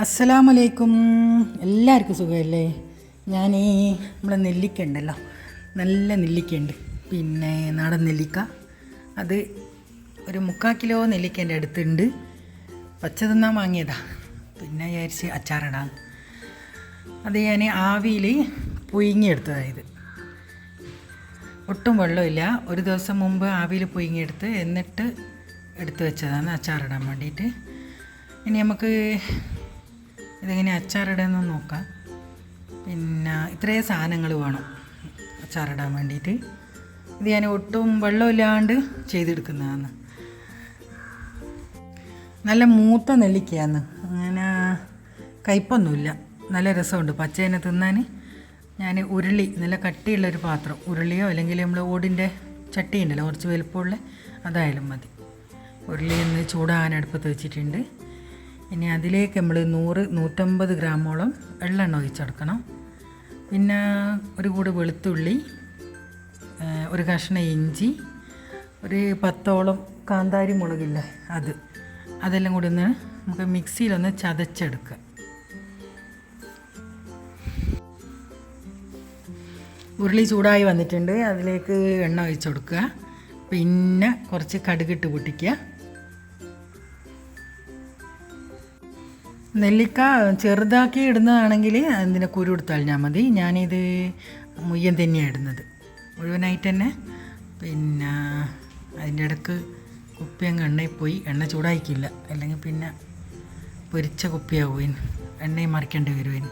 അസ്സലാമലൈക്കും. എല്ലാവർക്കും സുഖമല്ലേ? ഞാൻ ഈ നമ്മളെ നെല്ലിക്ക ഉണ്ടല്ലോ. നല്ല നെല്ലിക്കയുണ്ട്. പിന്നെ നാടൻ നെല്ലിക്ക. അത് ഒരു മുക്കാൽ കിലോ നെല്ലിക്ക എന്റെ അടുത്തുണ്ട്. പച്ച തിന്നാൻ വാങ്ങിയതാ. പിന്നെ വിചാരിച്ച് അച്ചാറിടാം അത് ഞാൻ ആവിയിൽ പുഴുങ്ങിയെടുത്തതായത്. ഒട്ടും വെള്ളമില്ല. ഒരു ദിവസം മുമ്പ് ആവിയിൽ പുഴുങ്ങിയെടുത്ത് എന്നിട്ട് എടുത്തു വെച്ചതാണ് അച്ചാറിടാൻ വേണ്ടിയിട്ട്. ഇനി നമുക്ക് ഇതെങ്ങനെ അച്ചാറിടാന്ന് നോക്കാം. പിന്നെ ഇത്രയും സാധനങ്ങൾ വേണം അച്ചാറിടാൻ വേണ്ടിയിട്ട്. ഇത് ഞാൻ ഒട്ടും വെള്ളമില്ലാണ്ട് ചെയ്തെടുക്കുന്നതാണ്. നല്ല മൂത്ത നെല്ലിക്കയാണ്. അങ്ങനെ കയ്പൊന്നുമില്ല. നല്ല രസമുണ്ട്. പച്ചേനെ തിന്നാൻ ഞാൻ ഉരുളി നല്ല കട്ടിയുള്ളൊരു പാത്രം. ഉരുളിയോ അല്ലെങ്കിൽ നമ്മൾ ഓടിന്റെ ചട്ടി ഉണ്ടല്ലോ കുറച്ച് വലുപ്പമുള്ള അതായാലും മതി. ഉരുളി ഒന്ന് ചൂടാൻ അടുപ്പത്ത് വെച്ചിട്ടുണ്ട്. ഇനി അതിലേക്ക് നമ്മൾ നൂറ് നൂറ്റമ്പത് ഗ്രാമോളം എള്ളെണ്ണ ഒഴിച്ചെടുക്കണം. പിന്നെ ഒരു കൂട് വെളുത്തുള്ളി ഒരു കഷ്ണം ഇഞ്ചി ഒരു പത്തോളം കാന്താരി മുളകില്ല അത്. അതെല്ലാം കൂടി ഒന്ന് നമുക്ക് മിക്സിയിലൊന്ന് ചതച്ചെടുക്കുക. ഉരുളി ചൂടായി വന്നിട്ടുണ്ട്. അതിലേക്ക് എണ്ണ ഒഴിച്ചു കൊടുക്കുക. പിന്നെ കുറച്ച് കടുകിട്ട് പൊട്ടിക്കുക. നെല്ലിക്ക ചെറുതാക്കി ഇടുന്നതാണെങ്കിൽ അതിന്റെ കുരു എടുത്താൽ ഞാൻ മതി. ഞാനിത് മുയ്യൻ തന്നെയാണ് ഇടുന്നത്. മുഴുവനായിട്ട് തന്നെ പിന്നെ അതിന്റെ ഇടയ്ക്ക് കുപ്പി അങ്ങ് എണ്ണയിൽ പോയി. എണ്ണ ചൂടായിക്കില്ല. അല്ലെങ്കിൽ പിന്നെ പൊരിച്ച കുപ്പിയാവുകയും എണ്ണയും മറിക്കേണ്ടി വരുവേന്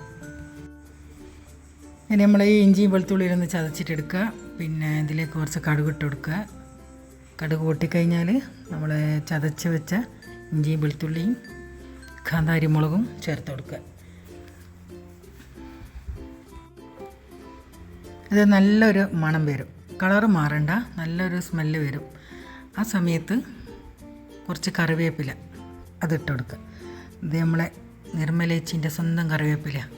ഇനി നമ്മൾ ഈ ഇഞ്ചിയും വെളുത്തുള്ളിയിലൊന്ന് ചതച്ചിട്ടെടുക്കുക പിന്നെ ഇതിലേക്ക് കുറച്ച് കടുക് ഇട്ട് കൊടുക്കുക. കടുക് പൊട്ടിക്കഴിഞ്ഞാൽ നമ്മൾ ചതച്ച് വെച്ച ഇഞ്ചിയും വെളുത്തുള്ളിയും കാന്താരി മുളകും ചേർത്ത് കൊടുക്കുക. ഇത് നല്ലൊരു മണം വരും. കളർ മാറണ്ട നല്ലൊരു സ്മെല്ല് വരും. ആ സമയത്ത് കുറച്ച് കറിവേപ്പില അതിട്ട് കൊടുക്കുക. ഇത് നമ്മളെ നിർമ്മലേച്ചിന്റെ സ്വന്തം കറിവേപ്പില.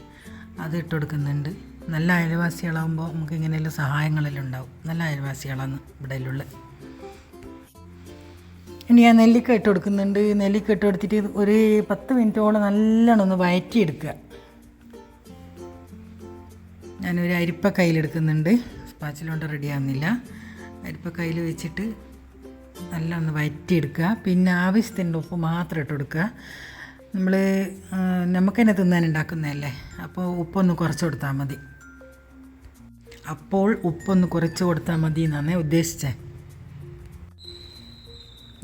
അത് ഇട്ട് കൊടുക്കുന്നുണ്ട്. നല്ല അയൽവാസികളാകുമ്പോൾ നമുക്ക് ഇങ്ങനെയുള്ള സഹായങ്ങളെല്ലാം ഉണ്ടാവും. നല്ല അയൽവാസികളാണ് ഇവിടെ ഉള്ളത് ഇനി ഞാൻ നെല്ലിക്ക ഇട്ട് കൊടുക്കുന്നുണ്ട്. നെല്ലിക്ക ഇട്ട് കൊടുത്തിട്ട് ഒരു പത്ത് മിനിറ്റോളം നല്ലോണം ഒന്ന് വയറ്റിയെടുക്കുക. ഞാനൊരു അരിപ്പ കയ്യിലെടുക്കുന്നുണ്ട് സ്പാച്ചിലോണ്ട് റെഡി ആവുന്നില്ല. അരിപ്പ കയ്യിൽ വെച്ചിട്ട് നല്ല ഒന്ന് വയറ്റിയെടുക്കുക. പിന്നെ ആവശ്യത്തിന്റെ ഉപ്പ് മാത്രം ഇട്ട് കൊടുക്കുക. നമ്മൾ നമുക്ക് തന്നെ തിന്നാൻ ഉണ്ടാക്കുന്നതല്ലേ? അപ്പോൾ ഉപ്പൊന്ന് കുറച്ച് കൊടുത്താൽ മതി. അപ്പോൾ ഉപ്പൊന്ന് കുറച്ച് കൊടുത്താൽ മതി എന്നാണ് ഉദ്ദേശിച്ചത്.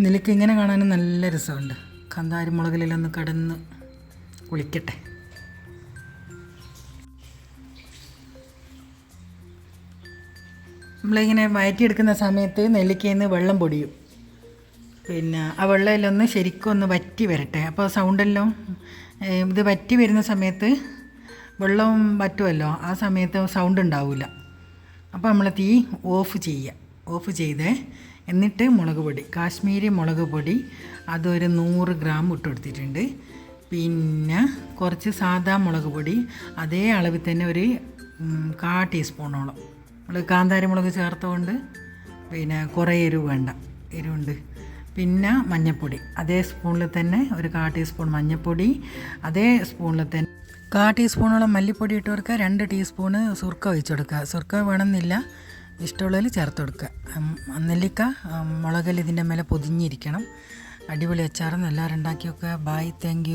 നെല്ലിക്ക ഇങ്ങനെ കാണാനും നല്ല രസമുണ്ട്. കന്താരി മുളകിലൊന്ന് കടന്ന് കുളിക്കട്ടെ. നമ്മളിങ്ങനെ വയറ്റിയെടുക്കുന്ന സമയത്ത് നെല്ലിക്കയിൽ നിന്ന് വെള്ളം പൊടിയും. പിന്നെ ആ വെള്ളമെല്ലാം ഒന്ന് ശരിക്കും ഒന്ന് വറ്റി വരട്ടെ. അപ്പോൾ സൗണ്ടെല്ലാം ഇത് വറ്റി വരുന്ന സമയത്ത് വെള്ളം വറ്റുമല്ലോ ആ സമയത്ത് സൗണ്ട് ഉണ്ടാവില്ല അപ്പോൾ നമ്മൾ തീ ഓഫ് ചെയ്യുക. ഓഫ് ചെയ്ത് എന്നിട്ട് മുളക് പൊടി കാശ്മീരി മുളക് പൊടി അതൊരു നൂറ് ഗ്രാം ഇട്ട് കൊടുത്തിട്ടുണ്ട് പിന്നെ കുറച്ച് സാധാ മുളക് പൊടി അതേ അളവിൽ തന്നെ ഒരു കാ ടീസ്പൂണോളം. നമ്മൾ കാന്താരി മുളക് ചേർത്തുകൊണ്ട് പിന്നെ കുറേ എരിവ് വേണ്ട എരിവുണ്ട്. പിന്നെ മഞ്ഞൾപ്പൊടി അതേ സ്പൂണിൽ തന്നെ ഒരു കാ ടീസ്പൂൺ മഞ്ഞൾപ്പൊടി അതേ സ്പൂണിൽ തന്നെ കാ ടീസ്പൂണോളം മല്ലിപ്പൊടി ഇട്ട് കൊടുക്കുക രണ്ട് ടീസ്പൂണ് സുർക്ക വെച്ചു കൊടുക്കുക. സുർക്ക വേണമെന്നില്ല. ഇഷ്ടമുള്ളതിൽ ചേർത്ത് കൊടുക്കുക. നെല്ലിക്ക മുളകൽ ഇതിന്റെ മേലെ പൊതിഞ്ഞിരിക്കണം. അടിപൊളി അച്ചാറെന്ന് എല്ലാവരും ഉണ്ടാക്കി വെക്കുക ബായ് താങ്ക് യു